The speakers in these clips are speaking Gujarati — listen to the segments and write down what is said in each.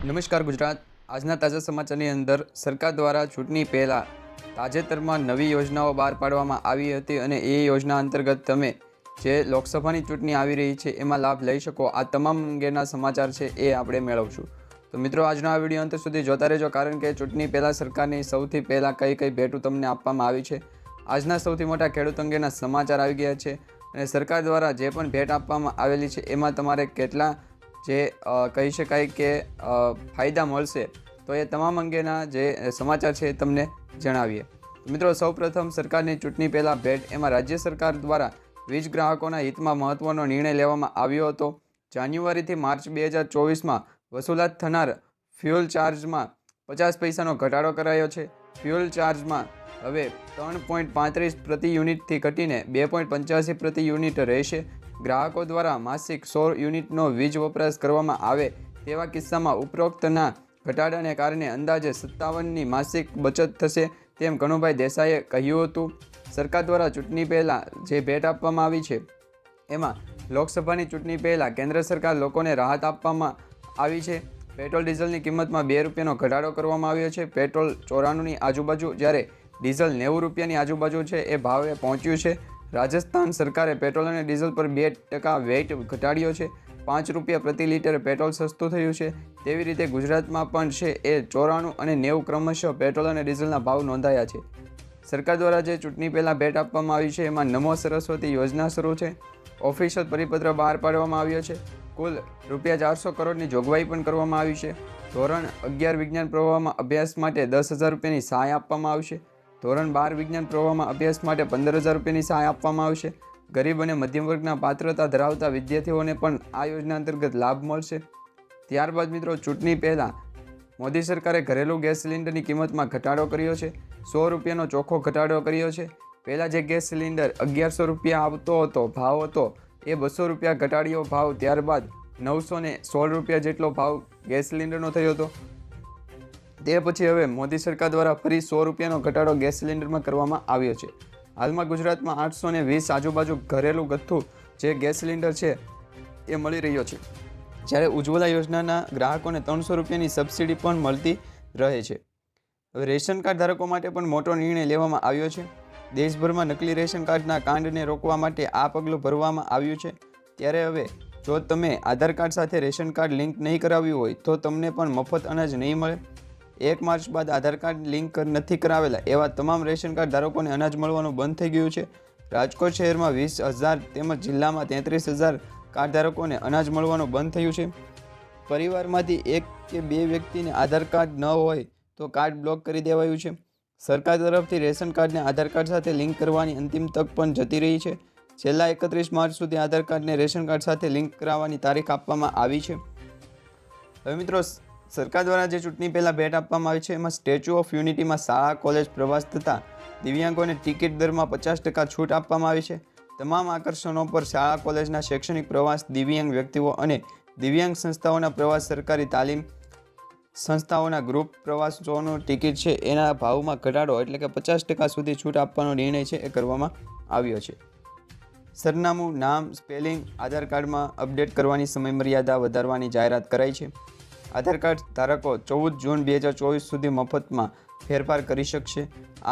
નમસ્કાર ગુજરાત. આજના તાજા સમાચારની અંદર સરકાર દ્વારા ચૂંટણી પહેલાં તાજેતરમાં નવી યોજનાઓ બહાર પાડવામાં આવી હતી અને એ યોજના અંતર્ગત તમે જે લોકસભાની ચૂંટણી આવી રહી છે એમાં લાભ લઈ શકો. આ તમામ અંગેના સમાચાર છે એ આપણે મેળવશું. તો મિત્રો, આજનો આ વીડિયો અંત સુધી જોતા રહેજો કારણ કે ચૂંટણી પહેલાં સરકારની સૌથી પહેલાં કઈ કઈ ભેટો તમને આપવામાં આવી છે. આજના સૌથી મોટા ખેડૂત અંગેના સમાચાર આવી ગયા છે અને સરકાર દ્વારા જે પણ ભેટ આપવામાં આવેલી છે એમાં તમારે કેટલા જે કહી શકાય કે ફાયદા મળશે, તો એ તમામ અંગેના જે સમાચાર છે એ તમને જણાવીએ. મિત્રો, સૌપ્રથમ સરકારની ચૂંટણી પહેલાં ભેટ, એમાં રાજ્ય સરકાર દ્વારા વીજ ગ્રાહકોના હિતમાં મહત્ત્વનો નિર્ણય લેવામાં આવ્યો હતો. જાન્યુઆરીથી માર્ચ બે હજાર ચોવીસમાં વસૂલાત થનાર ફ્યુઅલ ચાર્જમાં પચાસ પૈસાનો ઘટાડો કરાયો છે. ફ્યુઅલ ચાર્જમાં હવે ત્રણ પોઈન્ટ પાંત્રીસ પ્રતિ યુનિટથી ઘટીને બે પોઈન્ટ પંચ્યાસી પ્રતિ યુનિટ રહેશે. ગ્રાહકો દ્વારા માસિક સોળ યુનિટનો વીજ વપરાશ કરવામાં આવે તેવા કિસ્સામાં ઉપરોક્તના ઘટાડાને કારણે અંદાજે સત્તાવનની માસિક બચત થશે તેમ કણુભાઈ દેસાઈએ કહ્યું હતું. સરકાર દ્વારા ચૂંટણી પહેલાં જે ભેટ આપવામાં આવી છે, એમાં લોકસભાની ચૂંટણી પહેલાં કેન્દ્ર સરકાર લોકોને રાહત આપવામાં આવી છે. પેટ્રોલ ડીઝલની કિંમતમાં બે રૂપિયાનો ઘટાડો કરવામાં આવ્યો છે. પેટ્રોલ ચોરાણુંની આજુબાજુ જ્યારે ડીઝલ નેવું રૂપિયાની આજુબાજુ છે એ ભાવે પહોંચ્યું છે. રાજસ્થાન સરકારે પેટ્રોલ અને ડીઝલ પર બે ટકા વેટ ઘટાડ્યો છે. પાંચ રૂપિયા પ્રતિ લિટર પેટ્રોલ સસ્તું થયું છે. તેવી રીતે ગુજરાતમાં પણ છે એ ચોરાણું અને નેવું ક્રમશઃ પેટ્રોલ અને ડીઝલના ભાવ નોંધાયા છે. સરકાર દ્વારા જે ચૂંટણી પહેલાં ભેટ આપવામાં આવી છે, એમાં નમો સરસ્વતી યોજના શરૂ છે. ઓફિશિયલ પરિપત્ર બહાર પાડવામાં આવ્યો છે. કુલ રૂપિયા ચારસો કરોડની જોગવાઈ પણ કરવામાં આવી છે. ધોરણ અગિયાર વિજ્ઞાન પ્રવાહમાં અભ્યાસ માટે દસ હજાર રૂપિયાની સહાય આપવામાં આવશે. ધોરણ બાર વિજ્ઞાન પ્રવાહમાં અભ્યાસ માટે પંદર હજાર રૂપિયાની સહાય આપવામાં આવશે. ગરીબ અને મધ્યમ વર્ગના પાત્રતા ધરાવતા વિદ્યાર્થીઓને પણ આ યોજના અંતર્ગત લાભ મળશે. ત્યારબાદ મિત્રો, ચૂંટણી પહેલાં મોદી સરકારે ઘરેલું ગેસ સિલિન્ડરની કિંમતમાં ઘટાડો કર્યો છે. સો રૂપિયાનો ચોખ્ખો ઘટાડો કર્યો છે. પહેલાં જે ગેસ સિલિન્ડર અગિયારસો રૂપિયા આવતો હતો, ભાવ હતો, એ બસો રૂપિયા ઘટાડ્યો ભાવ. ત્યારબાદ નવસો ને સોળ રૂપિયા જેટલો ભાવ ગેસ સિલિન્ડરનો થયો હતો. તે પછી હવે મોદી સરકાર દ્વારા ફરી સો રૂપિયાનો ઘટાડો ગેસ સિલિન્ડરમાં કરવામાં આવ્યો છે. હાલમાં ગુજરાતમાં આઠસો ને વીસ આજુબાજુ ઘરેલું ગથ્થું જે ગેસ સિલિન્ડર છે એ મળી રહ્યો છે. જ્યારે ઉજ્જવલા યોજનાના ગ્રાહકોને ત્રણસો રૂપિયાની સબસિડી પણ મળતી રહે છે. હવે રેશન કાર્ડ ધારકો માટે પણ મોટો નિર્ણય લેવામાં આવ્યો છે. દેશભરમાં નકલી રેશન કાર્ડના કાંડને રોકવા માટે આ પગલું ભરવામાં આવ્યું છે. ત્યારે હવે જો તમે આધાર કાર્ડ સાથે રેશન કાર્ડ લિંક નહીં કરાવ્યું હોય તો તમને પણ મફત અનાજ નહીં મળે. એક માર્ચ બાદ આધાર કાર્ડ લિંક નથી કરાવેલા એવા તમામ રેશન કાર્ડ ધારકોને અનાજ મળવાનું બંધ થઈ ગયું છે. રાજકોટ શહેરમાં વીસ હજાર તેમજ જિલ્લામાં તેત્રીસ હજાર કાર્ડ ધારકોને અનાજ મળવાનું બંધ થયું છે. પરિવારમાંથી એક કે બે વ્યક્તિને આધાર કાર્ડ ન હોય તો કાર્ડ બ્લોક કરી દેવાયું છે. સરકાર તરફથી રેશન કાર્ડને આધાર કાર્ડ સાથે લિંક કરવાની અંતિમ તક પણ જતી રહી છે. છેલ્લા એકત્રીસ માર્ચ સુધી આધાર કાર્ડને રેશન કાર્ડ સાથે લિંક કરાવવાની તારીખ આપવામાં આવી છે. હવે મિત્રો સરકાર દ્વારા જે ચૂંટણી પહેલાં ભેટ આપવામાં આવી છે, એમાં સ્ટેચ્યુ ઓફ યુનિટીમાં શાળા, કોલેજ પ્રવાસ તથા દિવ્યાંગોને ટિકિટ દરમાં પચાસ ટકા છૂટ આપવામાં આવી છે. તમામ આકર્ષણો પર શાળા, કોલેજના શૈક્ષણિક પ્રવાસ, દિવ્યાંગ વ્યક્તિઓ અને દિવ્યાંગ સંસ્થાઓના પ્રવાસ, સરકારી તાલીમ સંસ્થાઓના ગ્રુપ પ્રવાસોનું ટિકિટ છે, એના ભાવમાં ઘટાડો એટલે કે પચાસ ટકા સુધી છૂટ આપવાનો નિર્ણય છે, એ કરવામાં આવ્યો છે. સરનામું, નામ, સ્પેલિંગ, આધાર કાર્ડમાં અપડેટ કરવાની સમયમર્યાદા વધારવાની જાહેરાત કરાઈ છે. આધાર કાર્ડ ધારકો ચૌદ જૂન બે હજાર ચોવીસ સુધી મફતમાં ફેરફાર કરી શકશે.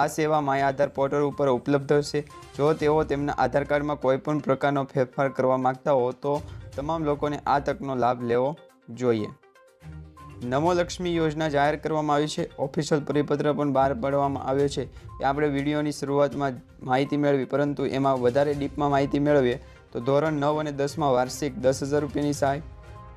આ સેવા માય આધાર પોર્ટલ ઉપર ઉપલબ્ધ હશે. જો તેઓ તેમના આધાર કાર્ડમાં કોઈપણ પ્રકારનો ફેરફાર કરવા માંગતા હો, તો તમામ લોકોને આ તકનો લાભ લેવો જોઈએ. નમો લક્ષ્મી યોજના જાહેર કરવામાં આવી છે. ઓફિશિયલ પરિપત્ર પણ બહાર પાડવામાં આવ્યો છે. એ આપણે વિડીયોની શરૂઆતમાં માહિતી મેળવી, પરંતુ એમાં વધારે ડીપમાં માહિતી મેળવીએ, તો ધોરણ નવ અને દસમાં વાર્ષિક દસ હજાર રૂપિયાની સહાય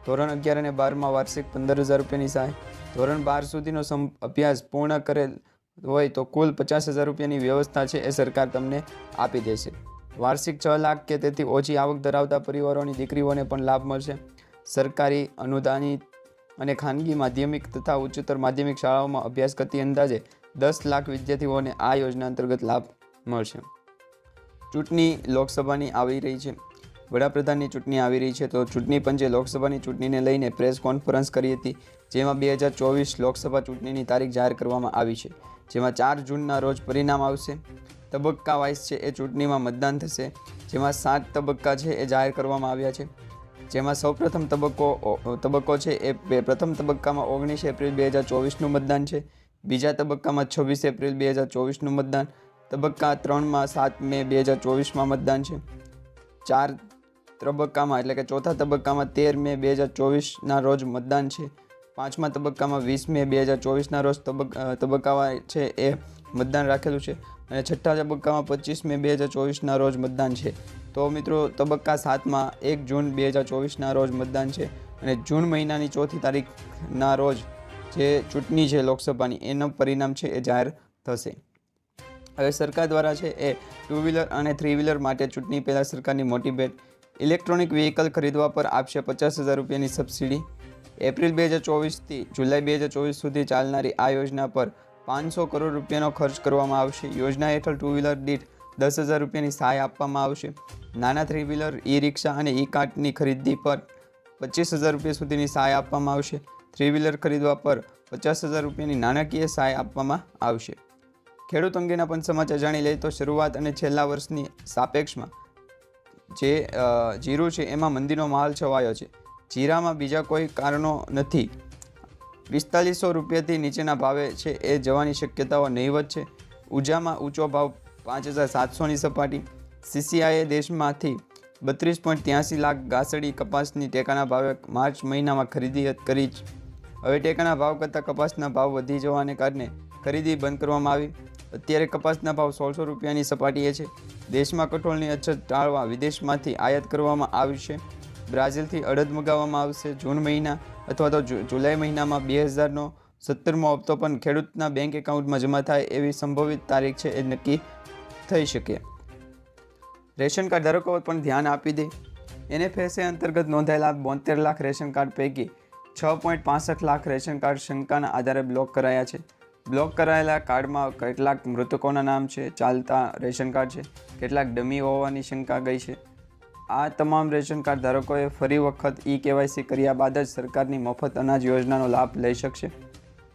ધોરણ અગિયાર અને બારમાં વાર્ષિક પંદર હજાર રૂપિયાની સહાય. ધોરણ બાર સુધીનો અભ્યાસ પૂર્ણ કરેલ હોય તો કુલ પચાસ હજાર રૂપિયાની વ્યવસ્થા છે એ સરકાર તમને આપી દેશે. વાર્ષિક છ લાખ કે તેથી ઓછી આવક ધરાવતા પરિવારોની દીકરીઓને પણ લાભ મળશે. સરકારી અનુદાનિત અને ખાનગી માધ્યમિક તથા ઉચ્ચતર માધ્યમિક શાળાઓમાં અભ્યાસ કરતી અંદાજે દસ લાખ વિદ્યાર્થીઓને આ યોજના અંતર્ગત લાભ મળશે. ચૂંટણી લોકસભાની આવી રહી છે. વડાપ્રધાનની ચૂંટણી આવી રહી છે, તો ચૂંટણી પંચે લોકસભાની ચૂંટણીને લઈને પ્રેસ કોન્ફરન્સ કરી હતી, જેમાં બે હજાર ચોવીસ લોકસભા ચૂંટણીની તારીખ જાહેર કરવામાં આવી છે, જેમાં ચાર જૂનના રોજ પરિણામ આવશે. તબક્કા વાઇઝ છે, એ ચૂંટણીમાં મતદાન થશે, જેમાં સાત તબક્કા છે, એ જાહેર કરવામાં આવ્યા છે. જેમાં સૌપ્રથમ તબક્કો તબક્કો છે, એ પ્રથમ તબક્કામાં ઓગણીસ એપ્રિલ બે હજાર ચોવીસનું મતદાન છે, બીજા તબક્કામાં છવ્વીસ એપ્રિલ બે હજાર ચોવીસનું મતદાન, તબક્કા ત્રણમાં સાત મે બે હજાર ચોવીસમાં મતદાન છે. ચાર તબક્કામાં, એટલે કે ચોથા તબક્કામાં તેર મે બે હજાર ચોવીસના રોજ મતદાન છે. પાંચમા તબક્કામાં વીસ મે બે હજાર ચોવીસના રોજ તબક તબક્કામાં છે એ મતદાન રાખેલું છે. અને છઠ્ઠા તબક્કામાં પચીસ મે બે હજાર ચોવીસના રોજ મતદાન છે. તો મિત્રો, તબક્કા સાતમાં, એક જૂન બે હજાર ચોવીસના રોજ મતદાન છે. અને જૂન મહિનાની ચોથી તારીખના રોજ જે ચૂંટણી છે લોકસભાની, એનું પરિણામ છે એ જાહેર થશે. હવે સરકાર દ્વારા છે એ ટુ વ્હીલર અને થ્રી વ્હીલર માટે ચૂંટણી પહેલાં સરકારની મોટી ભેટ ઇલેક્ટ્રોનિક વ્હીકલ ખરીદવા પર આપશે પચાસ હજાર રૂપિયાની સબસિડી. એપ્રિલ બે હજાર ચોવીસથી જુલાઈ બે હજાર ચોવીસ સુધી ચાલનારી આ યોજના પર પાંચસો કરોડ રૂપિયાનો ખર્ચ કરવામાં આવશે. યોજના હેઠળ ટુ વ્હીલર દીઠ દસ હજાર રૂપિયાની સહાય આપવામાં આવશે. નાના થ્રી વ્હીલર ઈ રિક્ષા અને ઈ કાર્ટની ખરીદી પર પચીસ હજાર રૂપિયા સુધીની સહાય આપવામાં આવશે. થ્રી વ્હીલર ખરીદવા પર પચાસ હજાર રૂપિયાની નાણાકીય સહાય આપવામાં આવશે. ખેડૂત અંગેના પણ સમાચાર જાણી લઈએ તો શરૂઆત અને છેલ્લા વર્ષની સાપેક્ષમાં જે જીરું છે, એમાં મંદીનો માહોલ છવાયો છે. જીરામાં બીજા કોઈ કારણો નથી. પિસ્તાલીસો રૂપિયાથી નીચેના ભાવે છે એ જવાની શક્યતાઓ નહીવત છે. ઉજામાં ઊંચો ભાવ પાંચ હજાર સાતસોની સપાટી. સીસીઆઈએ દેશમાંથી બત્રીસ પોઈન્ટ ત્યાંસી લાખ ગાસડી કપાસની ટેકાના ભાવે માર્ચ મહિનામાં ખરીદી કરી હવે ટેકાના ભાવ કરતાં કપાસના ભાવ વધી જવાને કારણે ખરીદી બંધ કરવામાં આવી. અત્યારે કપાસના ભાવ સોળસો રૂપિયાની સપાટીએ છે. દેશમાં કઠોળની અછત ટાળવા વિદેશમાંથી આયાત કરવામાં આવશે બ્રાઝિલથી અડદ મગાવવામાં આવશે જૂન મહિના અથવા તો જુલાઈ મહિનામાં બે હજારનો સત્તરમો હપ્તો, પણ ખેડૂતના બેંક એકાઉન્ટમાં જમા થાય એવી સંભવિત તારીખ છે એ નક્કી થઈ શકે. રેશન કાર્ડ ધારકો પણ ધ્યાન આપી દે. એનએફએસએ અંતર્ગત નોંધાયેલા બોતેર લાખ રેશન કાર્ડ પૈકી છ પોઈન્ટ પાસઠ લાખ રેશન કાર્ડ શંકાના આધારે બ્લોક કરાયા છે. બ્લોક કરાયેલા કાર્ડમાં કેટલાક મૃતકોના નામ છે, ચાલતા રેશન કાર્ડ છે, કેટલાક ડમી હોવાની શંકા ગઈ છે. આ તમામ રેશન કાર્ડ ધારકોએ ફરી વખત ઈ કેવાયસી કર્યા બાદ જ સરકારની મફત અનાજ યોજનાનો લાભ લઈ શકશે.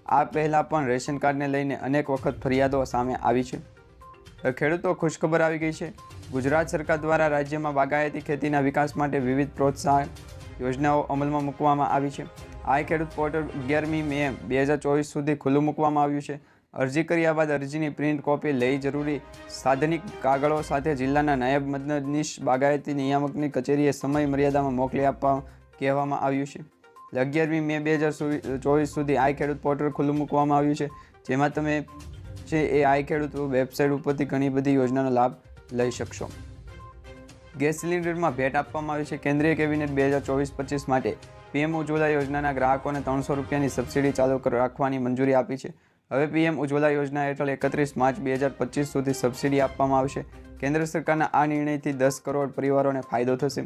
આ પહેલાં પણ રેશન કાર્ડને લઈને અનેક વખત ફરિયાદો સામે આવી છે. ખેડૂતો ખુશખબર આવી ગઈ છે. ગુજરાત સરકાર દ્વારા રાજ્યમાં બાગાયતી ખેતીના વિકાસ માટે વિવિધ પ્રોત્સાહન યોજનાઓ અમલમાં મૂકવામાં આવી છે. આ ખેડૂત પોર્ટલ અગિયારમી મે બે હજાર ચોવીસ સુધી ખુલ્લું મૂકવામાં આવ્યું છે. અરજી કર્યા બાદ અરજીની પ્રિન્ટ કોપી લઈ જરૂરી સાધનિક કાગળો સાથે જિલ્લાના નાયબ મદદનીશ બાગાયતી નિયામકની કચેરીએ સમય મર્યાદામાં મોકલી આપવા કહેવામાં આવ્યું છે. અગિયારમી મે બે હજાર ચોવીસ સુધી આ ખેડૂત પોર્ટલ ખુલ્લું મૂકવામાં આવ્યું છે. જેમાં તમે છે એ આઈ ખેડૂત વેબસાઇટ ઉપરથી ઘણી બધી યોજનાનો લાભ લઈ શકશો. ગેસ સિલિન્ડરમાં ભેટ આપવામાં આવી છે. કેન્દ્રીય કેબિનેટ બે હજાર ચોવીસ પચીસ માટે પીએમ ઉજ્જવલા યોજનાના ગ્રાહકોને ત્રણસો રૂપિયાની સબસિડી ચાલુ રાખવાની મંજૂરી આપી છે. હવે પીએમ ઉજ્જવલા યોજના હેઠળ એકત્રીસ માર્ચ બે હજાર પચીસ સુધી સબસિડી આપવામાં આવશે. કેન્દ્ર સરકારના આ નિર્ણયથી દસ કરોડ પરિવારોને ફાયદો થશે.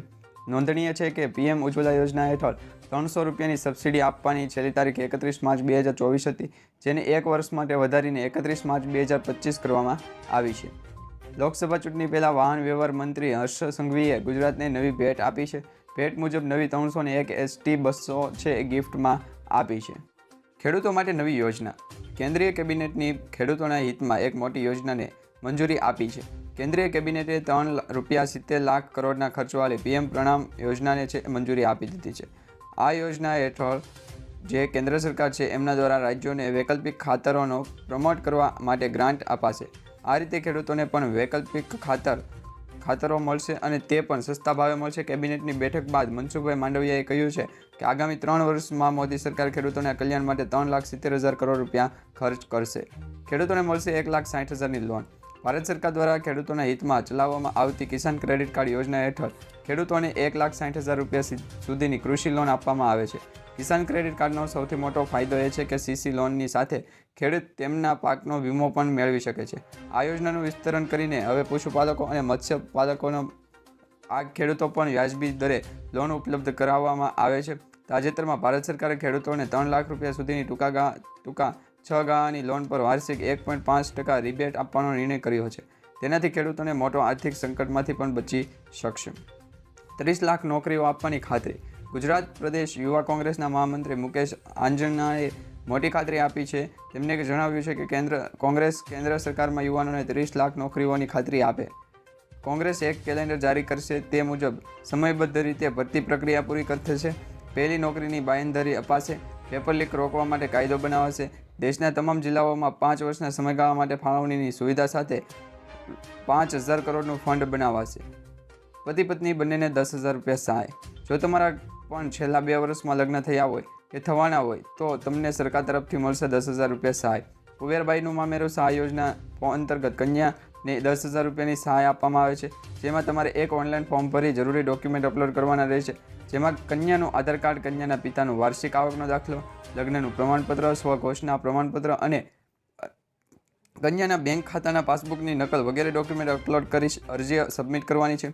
નોંધનીય છે કે પીએમ ઉજ્જવલા યોજના હેઠળ ત્રણસો રૂપિયાની સબસિડી આપવાની છેલ્લી તારીખ એકત્રીસ માર્ચ બે હજાર ચોવીસ હતી, જેને એક વર્ષ માટે વધારીને એકત્રીસ માર્ચ બે હજાર પચીસ કરવામાં આવી છે. લોકસભા ચૂંટણી પહેલાં વાહન વ્યવહાર મંત્રી હર્ષ સંઘવીએ ગુજરાતને નવી ભેટ આપી છે. ભેટ મુજબ નવી ત્રણસો ને એક એસટી બસો છે ગિફ્ટમાં આપી છે. ખેડૂતો માટે નવી યોજના. કેન્દ્રીય કેબિનેટની ખેડૂતોના હિતમાં એક મોટી યોજનાને મંજૂરી આપી છે. કેન્દ્રીય કેબિનેટે ત્રણ રૂપિયા સિત્તેર લાખ કરોડના ખર્ચવાળી પીએમ પ્રણામ યોજનાને છે મંજૂરી આપી દીધી છે. આ યોજના હેઠળ જે કેન્દ્ર સરકાર છે એમના દ્વારા રાજ્યોને વૈકલ્પિક ખાતરોનો પ્રમોટ કરવા માટે ગ્રાન્ટ અપાશે. આ રીતે ખેડૂતોને પણ વૈકલ્પિક ખાતર ખાતરો મળશે અને તે પણ સસ્તા ભાવે મળશે. કેબિનેટની બેઠક બાદ મનસુખભાઈ માંડવિયાએ કહ્યું છે કે આગામી ત્રણ વર્ષમાં મોદી સરકાર ખેડૂતોના કલ્યાણ માટે ત્રણ લાખ સિત્તેર હજાર કરોડ રૂપિયા ખર્ચ કરશે. ખેડૂતોને મળશે એક લાખ સાઠ હજારની લોન. ભારત સરકાર દ્વારા ખેડૂતોના હિતમાં ચલાવવામાં આવતી કિસાન ક્રેડિટ કાર્ડ યોજના હેઠળ ખેડૂતોને એક લાખ સાઠ હજાર રૂપિયા સુધીની કૃષિ લોન આપવામાં આવે છે. કિસાન ક્રેડિટ કાર્ડનો સૌથી મોટો ફાયદો એ છે કે સીસી લોનની સાથે ખેડૂત તેમના પાકનો વીમો પણ મેળવી શકે છે. આ યોજનાનું વિસ્તરણ કરીને હવે પશુપાલકો અને મત્સ્યપાલકોનો આ ખેડૂતો પણ વ્યાજબી દરે લોન ઉપલબ્ધ કરાવવામાં આવે છે. તાજેતરમાં ભારત સરકારે ખેડૂતોને ત્રણ લાખ રૂપિયા સુધીની ટૂંકા ટૂંકા છ ગાળાની લોન પર વાર્ષિક એક પોઈન્ટ પાંચ ટકા રિબેટ આપવાનો નિર્ણય કર્યો છે. તેનાથી ખેડૂતોને મોટો આર્થિક સંકટમાંથી પણ બચી શકશે. ત્રીસ લાખ નોકરીઓ આપવાની ખાતરી. ગુજરાત પ્રદેશ યુવા કોંગ્રેસના મહામંત્રી મુકેશ આંજણાએ મોટી ખાતરી આપી છે. તેમને જણાવ્યું છે કે કેન્દ્ર, કોંગ્રેસ કેન્દ્ર સરકારમાં યુવાનોને ત્રીસ લાખ નોકરીઓની ખાતરી આપે. કોંગ્રેસ એક કેલેન્ડર જારી કરશે તે મુજબ સમયબદ્ધ રીતે ભરતી પ્રક્રિયા પૂરી થશે પહેલી નોકરીની બાંયધરી અપાશે. પેપર લીક રોકવા માટે કાયદો બનાવાશે. દેશના તમામ જિલ્લાઓમાં પાંચ વર્ષના સમયગાળા માટે ફાળવણીની સુવિધા સાથે પાંચ હજાર કરોડનું ફંડ બનાવાશે. પતિ પત્ની બંનેને દસ હજાર રૂપિયા સહાય. જો તમારા પણ છેલ્લા બે વર્ષમાં લગ્ન થયા હોય કે થવાના હોય, તો તમને સરકાર તરફથી મળશે દસ હજાર રૂપિયા સહાય. કુબેરભાઈનું મામેરો સહાય યોજના અંતર્ગત કન્યાને દસ હજાર રૂપિયાની સહાય આપવામાં આવે છે. જેમાં તમારે એક ઓનલાઈન ફોર્મ ભરી જરૂરી ડોક્યુમેન્ટ અપલોડ કરવાના રહેશે. જેમાં કન્યાનું આધાર કાર્ડ, કન્યાના પિતાનું વાર્ષિક આવકનો દાખલો, લગ્નનું પ્રમાણપત્ર, સ્વઘોષના પ્રમાણપત્ર અને કન્યાના બેંક ખાતાના પાસબુકની નકલ વગેરે ડોક્યુમેન્ટ અપલોડ કરી અરજી સબમિટ કરવાની છે.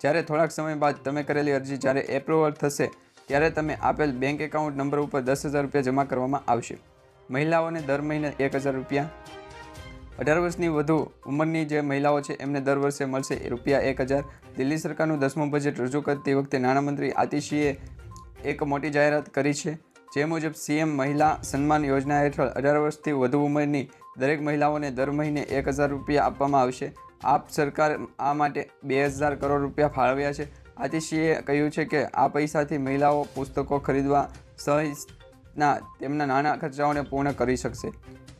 જ્યારે થોડાક સમય બાદ તમે કરેલી અરજી જ્યારે એપ્રુવલ થશે, ત્યારે તમે આપેલ બેંક એકાઉન્ટ નંબર ઉપર દસ હજાર રૂપિયા જમા કરવામાં આવશે. મહિલાઓને દર મહિને એક હજાર રૂપિયા અઢાર વર્ષની વધુ ઉંમરની જે મહિલાઓ છે, એમને દર વર્ષે મળશે રૂપિયા એક હજાર. દિલ્હી સરકારનું દસમું બજેટ રજૂ કરતી વખતે નાણામંત્રી આતિશીએ એક મોટી જાહેરાત કરી છે, જે મુજબ સીએમ મહિલા સન્માન યોજના હેઠળ અઢાર વર્ષથી વધુ ઉંમરની દરેક મહિલાઓને દર મહિને એક હજાર રૂપિયા આપવામાં આવશે. આપ સરકાર આ માટે બે હજાર કરોડ રૂપિયા ફાળવ્યા છે. આતિશીએ કહ્યું છે કે આ પૈસાથી મહિલાઓ પુસ્તકો ખરીદવા સહિતના તેમના નાના ખર્ચાઓને પૂર્ણ કરી શકશે.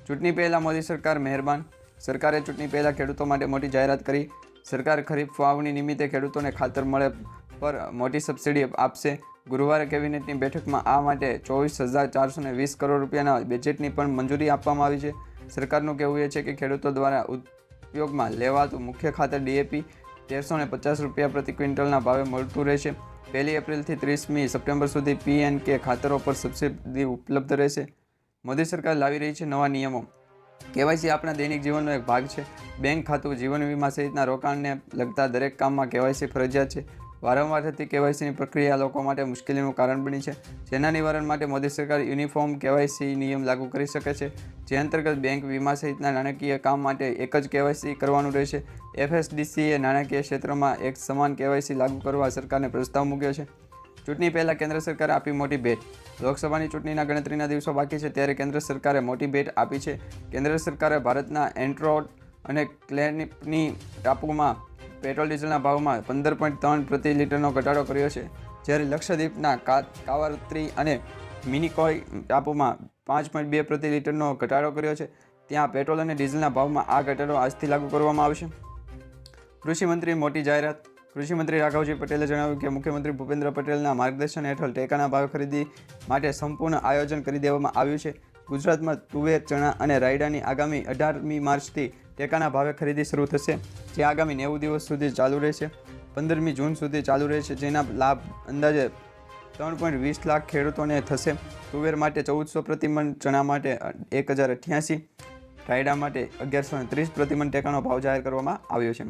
ચૂંટણી પહેલાં મોદી સરકાર મહેરબાન. સરકારે ચૂંટણી પહેલાં ખેડૂતો માટે મોટી જાહેરાત કરી. સરકાર ખરીફ વાવણી નિમિત્તે ખેડૂતોને ખાતર મળે પર મોટી સબસિડી આપશે. ગુરુવારે કેબિનેટની બેઠકમાં આ માટે ચોવીસ હજાર ચારસો ને વીસ કરોડ રૂપિયાના બજેટની પણ મંજૂરી આપવામાં આવી છે. સરકારનું કહેવું એ છે કે ખેડૂતો દ્વારા ઉપયોગમાં લેવાતું મુખ્ય ખાતર ડીએપી તેરસો ને પચાસ રૂપિયા પ્રતિ ક્વિન્ટલના ભાવે મળતું રહેશે. પહેલી એપ્રિલથી ત્રીસમી સપ્ટેમ્બર સુધી પી એન કે ખાતરો પર સબસિડી ઉપલબ્ધ રહેશે. મોદી સરકાર લાવી રહી છે નવા નિયમો. કેવાયસી આપણા દૈનિક જીવનનો એક ભાગ છે. બેંક ખાતું, જીવન વીમા સહિતના રોકાણને લગતા દરેક કામમાં કેવાયસી ફરજિયાત છે. વારંવાર થતી કેવાયસીની પ્રક્રિયા લોકો માટે મુશ્કેલીનું કારણ બની છે. જેના નિવારણ માટે મોદી સરકાર યુનિફોર્મ કેવાયસી નિયમ લાગુ કરી શકે છે. જે અંતર્ગત બેંક વીમા સહિતના નાણાકીય કામ માટે એક જ કેવાયસી કરવાનું રહેશે. એફએસડીસીએ નાણાકીય ક્ષેત્રમાં એક સમાન કેવાયસી લાગુ કરવા સરકારને પ્રસ્તાવ મૂક્યો છે. ચૂંટણી પહેલાં કેન્દ્ર સરકારે આપી મોટી ભેટ. લોકસભાની ચૂંટણીના ગણતરીના દિવસો બાકી છે ત્યારે કેન્દ્ર સરકારે મોટી ભેટ આપી છે. કેન્દ્ર સરકારે ભારતના એન્ટ્રોડ અને ક્લેનિપની ટાપુમાં પેટ્રોલ ડીઝલના ભાવમાં પંદર પોઈન્ટ ત્રણ પ્રતિ લીટરનો ઘટાડો કર્યો છે. જ્યારે લક્ષદ્વીપના કા કાવરત્રી અને મિનિકોય ટાપુમાં પાંચ પોઈન્ટ બે પ્રતિ લીટરનો ઘટાડો કર્યો છે. ત્યાં પેટ્રોલ અને ડીઝલના ભાવમાં આ ઘટાડો આજથી લાગુ કરવામાં આવશે. કૃષિમંત્રી મોટી જાહેરાત કૃષિમંત્રી રાઘવજી પટેલે જણાવ્યું કે મુખ્યમંત્રી ભૂપેન્દ્ર પટેલના માર્ગદર્શન હેઠળ ટેકાના ભાવ ખરીદી માટે સંપૂર્ણ આયોજન કરી દેવામાં આવ્યું છે. ગુજરાતમાં તુવેર, ચણા અને રાયડાની આગામી અઢારમી માર્ચથી ટેકાના ભાવે ખરીદી શરૂ થશે, જે આગામી નેવું દિવસ સુધી ચાલુ રહેશે. પંદરમી જૂન સુધી ચાલુ રહેશે, જેના લાભ અંદાજે ત્રણ પોઈન્ટ વીસ લાખ ખેડૂતોને થશે. તુવેર માટે ચૌદસો પ્રતિમણ ચણા માટે એક હજાર અઠ્યાસી, રાયડા માટે અગિયારસો ત્રીસ પ્રતિમણ ટેકાનો ભાવ જાહેર કરવામાં આવ્યો છે.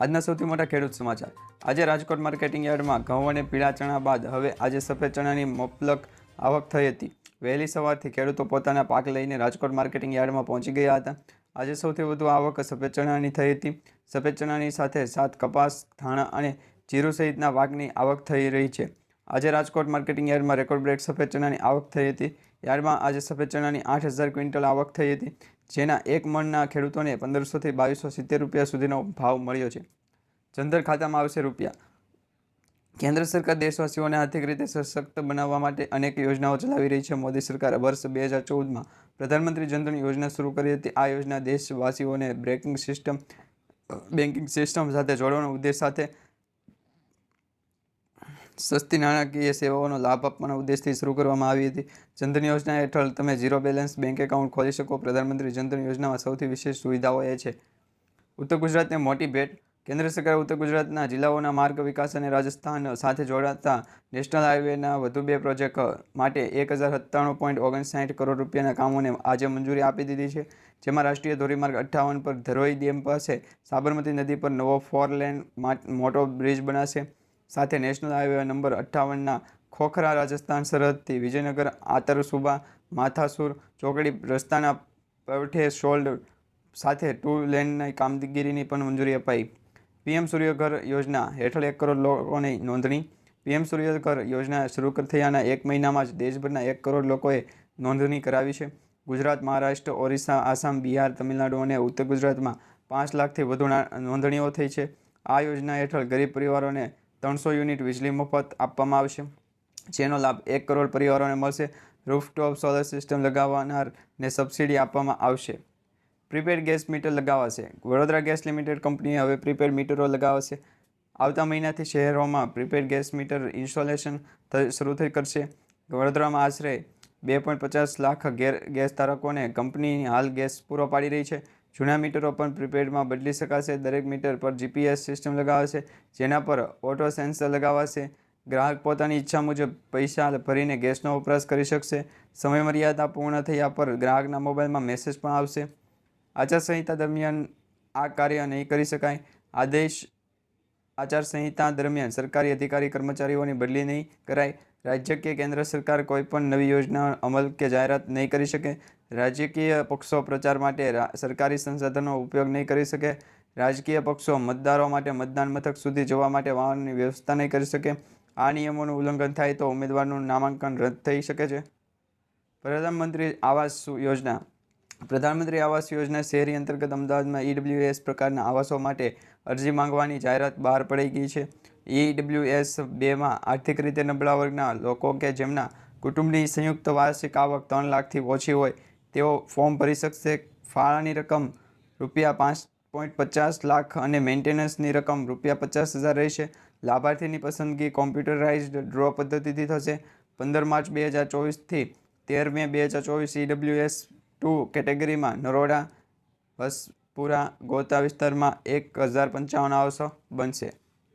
આજના સૌથી મોટા ખેડૂત સમાચાર. આજે રાજકોટ માર્કેટિંગ યાર્ડમાં ઘઉં અને પીળા ચણા બાદ હવે આજે સફેદ ચણાની મપલક આવક થઈ હતી. વહેલી સવારથી ખેડૂતો પોતાના પાક લઈને રાજકોટ માર્કેટિંગ યાર્ડમાં પહોંચી ગયા હતા. આજે સૌથી વધુ આવક સફેદ ચણાની થઈ હતી. સફેદ ચણાની સાથે સાત કપાસ, ધાણા અને જીરું સહિતના પાકની આવક થઈ રહી છે. આજે રાજકોટ માર્કેટિંગ યાર્ડમાં રેકોર્ડ બ્રેક સફેદ ચણાની આવક થઈ હતી. યાર્ડમાં આજે સફેદ ચણાની આઠ હજાર ક્વિન્ટલ આવક થઈ હતી. જેના એક મણના ખેડૂતોને પંદરસોથી બાવીસો સિત્તેર રૂપિયા સુધીનો ભાવ મળ્યો છે. જનધન ખાતામાં આવશે રૂપિયા. કેન્દ્ર સરકાર દેશવાસીઓને આર્થિક રીતે સશક્ત બનાવવા માટે અનેક યોજનાઓ ચલાવી રહી છે. મોદી સરકાર વર્ષ બે હજાર ચૌદમાં પ્રધાનમંત્રી જનધન યોજના શરૂ કરી હતી. આ યોજના દેશવાસીઓને બ્રેકિંગ સિસ્ટમ બેન્કિંગ સિસ્ટમ સાથે જોડવાનો ઉદ્દેશ સાથે સસ્તી નાણાકીય સેવાઓનો લાભ આપવાના ઉદ્દેશથી શરૂ કરવામાં આવી હતી. જનધન યોજના હેઠળ તમે ઝીરો બેલેન્સ બેંક એકાઉન્ટ ખોલી શકો. પ્રધાનમંત્રી જનધન યોજનામાં સૌથી વિશેષ સુવિધાઓ એ છે. ઉત્તર ગુજરાતને મોટી ભેટ. કેન્દ્ર સરકારે ઉત્તર ગુજરાતના જિલ્લાઓના માર્ગ વિકાસ અને રાજસ્થાન સાથે જોડાતા નેશનલ હાઈવેના વધુ બે પ્રોજેક્ટ માટે એક હજાર સત્તાણું પોઈન્ટ ઓગણસાઠ કરોડ રૂપિયાના કામોને આજે મંજૂરી આપી દીધી છે. જેમાં રાષ્ટ્રીય ધોરીમાર્ગ અઠ્ઠાવન પર ધરોઈ ડેમ પાસે સાબરમતી નદી પર નવો ફોર લેન મોટો બ્રિજ બનાશે. સાથે નેશનલ હાઈવે નંબર અઠ્ઠાવનના ખોખરા રાજસ્થાન સરહદથી વિજયનગર, આતરસુબા, માથાસુર, ચોકડી રસ્તાના પવઠે શોલ્ડ સાથે ટુ લેનની કામગીરીની પણ મંજૂરી અપાઈ. પીએમ સૂર્યઘર યોજના હેઠળ એક કરોડ લોકોની નોંધણી. પીએમ સૂર્યઘર યોજના શરૂ થયાના એક મહિનામાં જ દેશભરના એક કરોડ લોકોએ નોંધણી કરાવી છે. ગુજરાત, મહારાષ્ટ્ર, ઓરિસ્સા, આસામ, બિહાર, તમિલનાડુ અને ઉત્તર ગુજરાતમાં પાંચ લાખથી વધુ નોંધણીઓ થઈ છે. આ યોજના હેઠળ ગરીબ પરિવારોને ત્રણસો યુનિટ વીજળી મફત આપવામાં આવશે. જેનો લાભ એક કરોડ પરિવારોને મળશે. રૂફટોપ સોલર સિસ્ટમ લગાવનારને સબસિડી આપવામાં આવશે. પ્રીપેડ ગેસ મીટર લગાવાશે. વડોદરા ગેસ લિમિટેડ કંપનીએ હવે પ્રીપેડ મીટરો લગાવશે. આવતા મહિનાથી શહેરોમાં પ્રીપેડ ગેસ મીટર ઇન્સ્ટોલેશન શરૂ થઈ કરશે. વડોદરામાં આશરે બે પોઈન્ટ પચાસ લાખ ગેર ગેસ ધારકોને કંપની હાલ ગેસ પૂરો પાડી રહી છે. જૂના મીટરો પણ પ્રીપેડમાં બદલી શકાશે. દરેક મીટર પર જીપીએસ સિસ્ટમ લગાવાશે, જેના પર ઓટો સેન્સર લગાવાશે. ગ્રાહક પોતાની ઈચ્છા મુજબ પૈસા ભરીને ગેસનો વપરાશ કરી શકશે. સમયમર્યાદા પૂર્ણ થયા પર ગ્રાહકના મોબાઈલમાં મેસેજ પણ આવશે. આચારસંહિતા દરમિયાન આ કાર્ય નહીં કરી શકાય. આદેશ આચારસંહિતા દરમિયાન સરકારી અધિકારી કર્મચારીઓની બદલી નહીં કરાય. રાજ્ય કે કેન્દ્ર સરકાર કોઈપણ નવી યોજના અમલ કે જાહેરાત નહીં કરી શકે. રાજકીય પક્ષો પ્રચાર માટે સરકારી સંસાધનનો ઉપયોગ નહીં કરી શકે. રાજકીય પક્ષો મતદારો માટે મતદાન મથક સુધી જવા માટે વાહનની વ્યવસ્થા નહીં કરી શકે. આ નિયમોનું ઉલ્લંઘન થાય તો ઉમેદવારનું નામાંકન રદ થઈ શકે છે. પ્રધાનમંત્રી આવાસ યોજના. પ્રધાનમંત્રી આવાસ યોજના શહેરી અંતર્ગત અમદાવાદમાં ઈડબ્લ્યુએસ પ્રકારના આવાસો માટે અરજી માંગવાની જાહેરાત બહાર પડી ગઈ છે. ઈડબ્લ્યુએસ બેમાં આર્થિક રીતે નબળા વર્ગના લોકો કે જેમના કુટુંબની સંયુક્ત વાર્ષિક આવક ત્રણ લાખથી ઓછી હોય તેઓ ફોર્મ ભરી શકશે. ફાળાની રકમ રૂપિયા પાંચ પોઈન્ટ પચાસ લાખ અને મેન્ટેનન્સની રકમ રૂપિયા પચાસ હજાર રહેશે. લાભાર્થીની પસંદગી કોમ્પ્યુટરાઇઝ્ડ ડ્રો પદ્ધતિથી થશે. પંદર માર્ચ બે હજાર ચોવીસથી તેર મે બે હજાર ચોવીસ ઈડબ્લ્યુએસ ટુ કેટેગરીમાં નરોડા, વસપુરા, ગોતા વિસ્તારમાં એક હજાર પંચાવન આવશો બનશે.